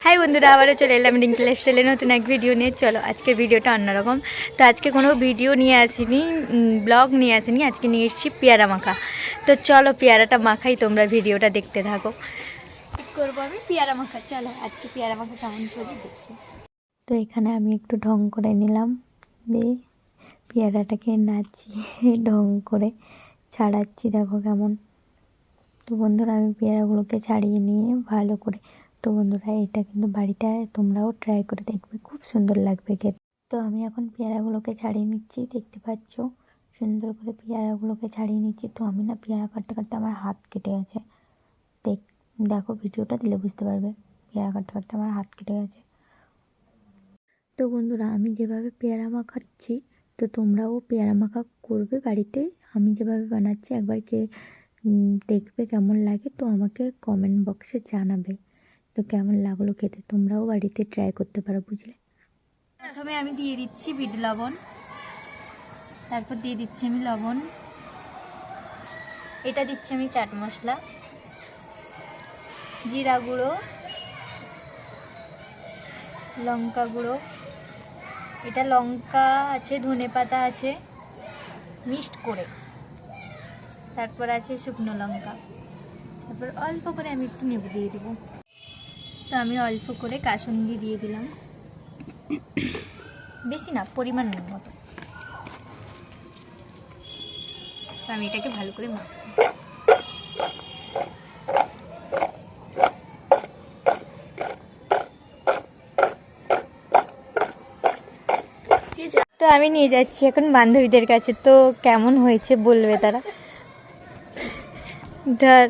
High বন্ধুরা আবারও চলে এলাম রিঙ্কি লাইফস্টাইলে নতুন এক ভিডিও নিয়ে। চলো আজকের ভিডিওটা অন্যরকম। তো আজকে কোনো ভিডিও নিয়ে আসিনি ব্লগ নিয়ে আসিনি আজকে নিয়ে এসেছি পেয়ারা মাখা। তো চলো পেয়ারাটা মাখাই তোমরা ভিডিওটা দেখতে থাকো। করব আমি পেয়ারা মাখা। চলো আজকে পেয়ারা মাখা কেমন করি দেখি। তো এখানে আমি একটু ঢং করে নিলাম দিয়ে পেয়ারাটাকে নাচিয়ে ঢং করে ছাড়াচ্ছি দেখো কেমন। তো বন্ধুরা আমি পেয়ারাগুলোকে ছাড়িয়ে নিয়ে ভালো করে তো বন্ধুরা, এটা কিন্তু বাড়িতে তোমরাও ট্রাই করে দেখবে, খুব সুন্দর লাগবে খেতে। তো আমি এখন পেয়ারাগুলোকে ছাড়িয়ে নিচ্ছি, দেখতে পাচ্ছ? সুন্দর করে পেয়ারাগুলোকে ছাড়িয়ে নিচ্ছি। তো আমি না পেয়ারা কাটতে কাটতে আমার হাত কেটে গেছে। দেখ, দেখো ভিডিওটা দিলে বুঝতে পারবে, পেয়ারা কাটতে কাটতে আমার হাত কেটে গেছে। তো বন্ধুরা, আমি যেভাবে পেয়ারা মাখাচ্ছি, তো তোমরাও পেয়ারা মাখা করবে বাড়িতে। আমি যেভাবে বানাচ্ছি, একবার কে দেখবে কেমন লাগে, তো আমাকে কমেন্ট বক্সে জানাবে। তো কেমন লাগল খেতে? তোমরাও বাড়িতে ট্রাই করতে পারো, বুঝলে? প্রথমে আমি দিয়ে দিচ্ছি বিট লবণ। তারপর দিয়ে দিচ্ছি আমি লবণ। এটা দিচ্ছি আমি চাট মশলা। জিরা গুঁড়ো। লঙ্কা গুঁড়ো। এটা লঙ্কা আছে, ধনে পাতা আছে, মিক্সড করে। তারপর আছে শুকনো লঙ্কা। তারপর অল্প করে আমি একটু নেবু দিয়ে দিব। তো আমি অল্প করে কাসুন্দি দিয়ে দিলাম। বেশি না, পরিমাণ মতো তো আমি এটাকে ভালো করে মাখবো তো আমি নিয়ে যাচ্ছি এখন বান্ধবীদের কাছে। তো কেমন হয়েছে বলবে তারা? ধর।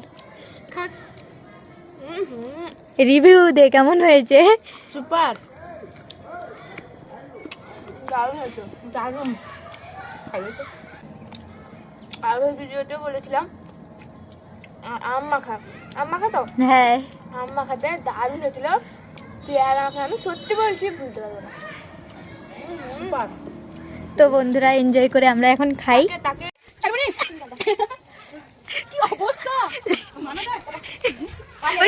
রিভিউ দে কেমন হয়েছে? সুপার। দারুণ হয়েছে দারুণ। খাইয়েছে ভিডিওতে বলেছিলাম আম মাখা। আম মাখা তো? হ্যাঁ। আম মাখাতে দারুণ হয়েছিল। পেয়ারা মাখা আমি সত্যি বলছি ভুলতে পারব না। সুপার তো বন্ধুরা এনজয় করে আমরা এখন খাই। তাকে কি অবস্থা ওই যে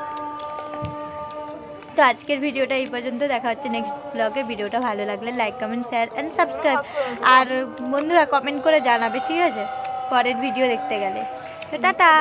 তো আজকের ভিডিওটা এই পর্যন্ত। দেখা হচ্ছে নেক্সট ব্লগে ভিডিওটা ভালো লাগলে like comment share and subscribe আর বন্ধুরা কমেন্ট করে জানাবে, ঠিক আছে? পরের ভিডিও দেখতে গেলে। টাটা।